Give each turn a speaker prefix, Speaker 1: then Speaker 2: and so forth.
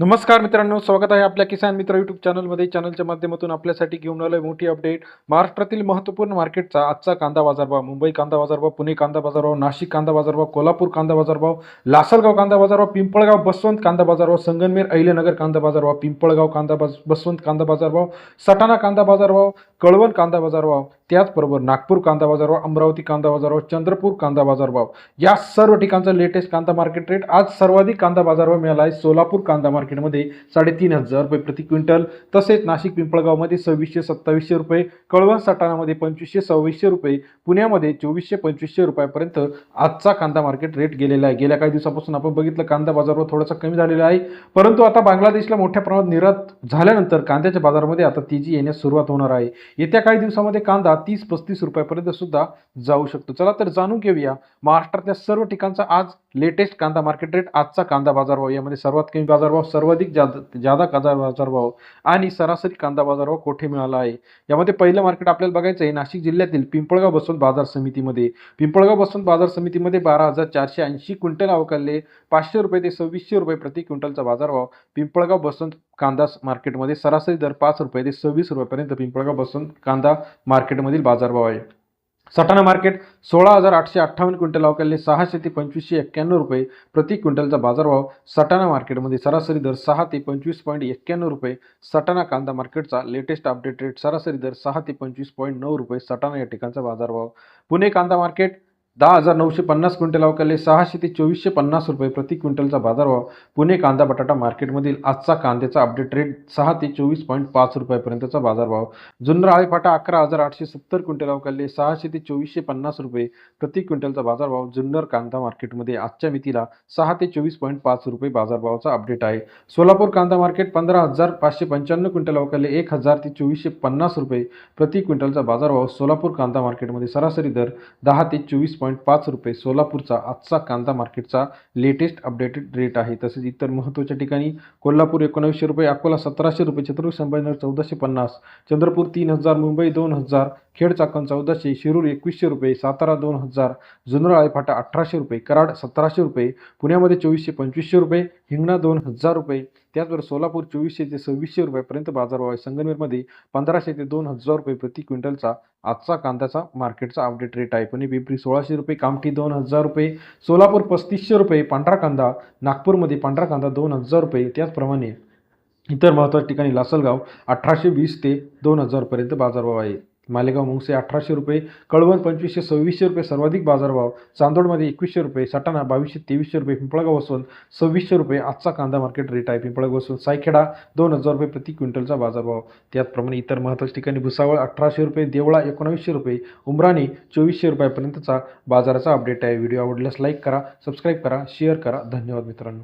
Speaker 1: नमस्कार मित्रांनो स्वागत आहे आपल्या किसान मित्र युट्यूब चॅनलमध्ये चॅनलच्या माध्यमातून आपल्यासाठी घेऊन आलोय मोठी अपडेट महाराष्ट्रातील महत्त्वपूर्ण मार्केटचा आजचा कांदा बाजारभाव मुंबई कांदा बाजारभाव पुणे कांदा बाजारभाव नाशिक कांदा बाजारभाव कोल्हापूर कांदा बाजारभाव लासलगाव कांदा बाजारभाव पिंपळगाव बसवंत कांदा बाजारभाव संगनमेर अहिलेनगर कांदा बाजारभाव पिंपळगाव कांदा बाज बसवंत कांदा बाजारभाव सटाणा कांदा बाजारभाव कळवण कांदा बाजारभाव त्याचबरोबर नागपूर कांदा बाजारभाव अमरावती कांदा बाजारभाव चंद्रपूर कांदा बाजारभाव या सर्व ठिकाणचा लेटेस्ट कांदा मार्केट रेट आज सर्वाधिक कांदा बाजारभाव मिळाला आहे सोलापूर कांदा मार्केट मार्केटमध्ये साडेतीन हजार रुपये प्रति क्विंटल. तसेच नाशिक पिंपळगावमध्ये सव्वीसशे सत्तावीसशे रुपये कळवण सटाणामध्ये पंचवीसशे सव्वीसशे रुपये पुण्यामध्ये चोवीसशे पंचवीसशे रुपयापर्यंत आजचा कांदा मार्केट रेट गेलेला आहे. गेल्या काही दिवसापासून आपण बघितलं कांदा बाजारवर थोडासा कमी झालेला आहे. परंतु आता बांगलादेशला मोठ्या प्रमाणात निर्यात झाल्यानंतर कांद्याच्या बाजारामध्ये आता तेजी येण्यास सुरुवात होणार आहे. येत्या काही दिवसामध्ये कांदा तीस पस्तीस रुपयापर्यंत सुद्धा जाऊ शकतो. चला तर जाणून घेऊया महाराष्ट्रातल्या सर्व ठिकाणचा आज लेटेस्ट कांदा मार्केट रेट आजचा कांदा बाजारभाव यामध्ये सर्वात कमी बाजारभाव सर्वाधिक जादा जादा कांदा बाजारभाव आणि सरासरी कांदा बाजारभाव कोठे मिळाला आहे? यामध्ये पहिलं मार्केट आपल्याला बघायचं आहे नाशिक जिल्ह्यातील पिंपळगाव बसवंत बाजार समितीमध्ये. पिंपळगाव बसवंत बाजार समितीमध्ये बारा हजार चारशे ऐंशी क्विंटल अवकालले पाचशे रुपये ते सव्वीसशे रुपये प्रति क्विंटलचा बाजारभाव पिंपळगाव बसवंत कांदा मार्केटमध्ये सरासरी दर पाच रुपये ते सव्वीस रुपयापर्यंत पिंपळगाव बसवंत कांदा मार्केटमधील बाजारभाव आहे. सटाणा मार्केट सोळा हजार आठशे अठ्ठावन्न क्विंटल अवकालले सहाशे ते पंचवीसशे एक्क्याण्णव रुपये प्रति क्विंटलचा बाजारभाव सटाणा मार्केटमध्ये सरासरी दर सहा ते पंचवीस पॉईंट एक्क्याण्णव रुपये. सटाणा कांदा मार्केटचा लेटेस्ट अपडेट रेट सरासरी दर सहा ते पंचवीस पॉईंट नऊ रुपये सटाणा या ठिकाणचा बाजारभाव. पुणे कांदा मार्केट दहा हजार नऊशे पन्नास क्विंटल अवकाले सहाशे ते चोवीसशे पन्नास रुपये प्रति क्विंटलचा बाजारभाव. पुणे कांदा बटाटा मार्केटमधील आजचा कांद्याचा अपडेट रेट सहा ते चोवीस पॉईंट पाच रुपयापर्यंतचा बाजारभाव. जुन्नर आळेफाटा अकरा हजार आठशे सत्तर क्विंटल अवकाले सहाशे ते चोवीसशे पन्नास रुपये प्रति क्विंटलचा बाजारभाव. जुन्नर कांदा मार्केटमध्ये आजच्या मितीला सहा ते चोवीस पॉईंट पाच रुपये बाजारभावाचा अपडेट आहे. सोलापूर कांदा मार्केट पंधरा हजार पाचशे पंच्याण्णव क्विंटल अवकाले एक हजार ते चोवीसशे पन्नास रुपये प्रति क्विंटलचा बाजारभाव. सोलापूर कांदा मार्केटमध्ये सरासरी दर दहा ते चोवीस पॉईंट पाच रुपये सोलापूरचा आजचा कांदा मार्केटचा लेटेस्ट अपडेटेड रेट आहे. तसेच इतर महत्त्वाच्या ठिकाणी कोल्हापूर एकोणवीसशे रुपये अकोला सतराशे रुपये छत्रपती संभाजीनगर चौदाशे पन्नास चंद्रपूर तीन हजार मुंबई दोन हजार खेड चाकण चौदाशे शिरूर एकवीसशे रुपये सातारा दोन हजार जुन्नर आळेफाटा अठराशे रुपये कराड सतराशे रुपये पुण्यामध्ये चोवीसशे पंचवीसशे रुपये हिंगणा दोन हजार रुपये त्याचबरोबर सोलापूर चोवीसशे ते सव्वीसशे रुपयापर्यंत बाजारभाव आहे. संगमनेरमध्ये पंधराशे ते दोन हजार रुपये प्रति क्विंटलचा आजचा कांद्याचा मार्केटचा अपडेट रेट आहे. पुणे पिंपरी सोळाशे रुपये कामठी दोन हजार रुपये सोलापूर पस्तीसशे रुपये पांढरा कांदा नागपूरमध्ये पांढरा कांदा दोन हजार रुपये त्याचप्रमाणे इतर महत्त्वाच्या ठिकाणी लासलगाव अठराशे वीस ते दोन हजारपर्यंत बाजारभाव आहे. मालेगाव मुंगसे अठराशे रुपये कळवण पंचवीसशे सव्वीसशे रुपये सर्वाधिक बाजारभाव चांदोडमध्ये एकवीसशे रुपये सटाणा बावीसशे तेवीसशे रुपये पिंपळगाव वसवंत सव्वीसशे रुपये आजचा कांदा मार्केट रेट आहे पिंपळगाव वसवंत सायखेडा दोन हजार रुपये प्रति क्विंटलचा बाजारभाव. त्याचप्रमाणे इतर महत्त्वाच्या ठिकाणी भुसावळ अठराशे रुपये देवळा एकोणावीसशे रुपये उमराणी चोवीसशे रुपयापर्यंतचा बाजाराचा अपडेट आहे. व्हिडिओ आवडल्यास लाईक करा सबस्क्राईब करा शेअर करा. धन्यवाद मित्रांनो.